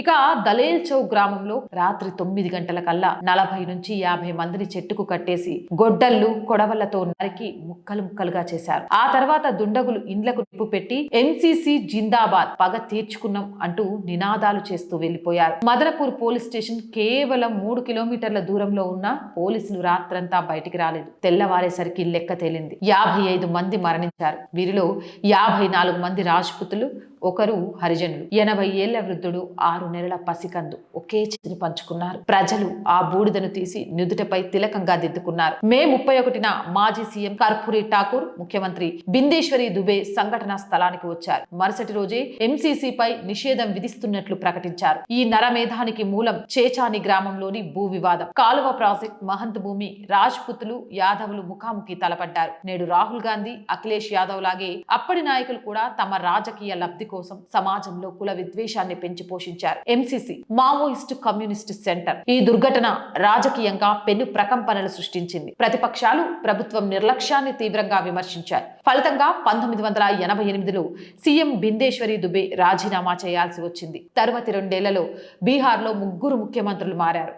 ఇక దలేల్ చౌక్ గ్రామంలో రాత్రి తొమ్మిది గంటల కల్లా నలభై నుంచి యాభై మందిని చెట్టుకు కట్టేసి గొడ్డళ్ళు కొడవళ్ళతో నరికి ముక్కలు ముక్కలుగా చేశారు. ఆ తర్వాత దుండగులు ఇండ్లకు నిప్పు పెట్టి ఎంసీసీ జిందాబాద్ పగ తీర్చుకున్నాం అంటూ నినాదాలు చేస్తూ వెళ్ళిపోయారు మదనపూర్ పోలీస్ స్టేషన్ కేవలం మూడు కిలోమీటర్ల దూరంలో ఉన్న పోలీసులు రాత్రంతా బయటికి రాలేదు. తెల్లవారేసరికి లెక్క తేలింది. యాభై ఐదు మంది మరణించారు. వీరిలో యాభై నాలుగు మంది రాజ్పుతులు ఒకరు హరిజనులు. ఎనభై ఏళ్ళ వృద్ధుడు ఆరు నెలల పసికందు ఒకే చేతిని పంచుకున్నారు. ప్రజలు ఆ బూడిదను తీసి నుదుటపై తిలకంగా దిద్దుకున్నారు. మే ముప్పై ఒకటిన మాజీ సీఎం కర్పూరి ఠాకూర్ ముఖ్యమంత్రి బిందేశ్వరి దుబే సంఘటనా స్థలానికి వచ్చారు. మరుసటి రోజే ఎంసీసీ పై నిషేధం విధిస్తున్నట్లు ప్రకటించారు. ఈ నరమేధానికి మూలం చేచాని గ్రామంలోని భూ వివాదం. కాలువ ప్రాజెక్ట్ మహంత్ భూమి రాజ్పుతులు యాదవులు ముఖాముఖి తలపడ్డారు. నేడు రాహుల్ గాంధీ అఖిలేష్ యాదవ్ లాగే అప్పటి నాయకులు కూడా తమ రాజకీయ లబ్ధి కోసం సమాజంలో కుల విద్వేషాన్ని పెంచి పోషించారు. MCC Maoist communist centre. ఈ దుర్ఘటన రాజకీయంగా పెను ప్రకంపనలు సృష్టించింది. ప్రతిపక్షాలు ప్రభుత్వం నిర్లక్ష్యాన్ని తీవ్రంగా విమర్శించారు ఫలితంగా పంతొమ్మిది వందల ఎనభై ఎనిమిదిలో సీఎం బిందేశ్వరి దుబే రాజీనామా చేయాల్సి వచ్చింది. తరువాతి రెండేళ్ళలో బీహార్లో ముగ్గురు ముఖ్యమంత్రులు మారారు.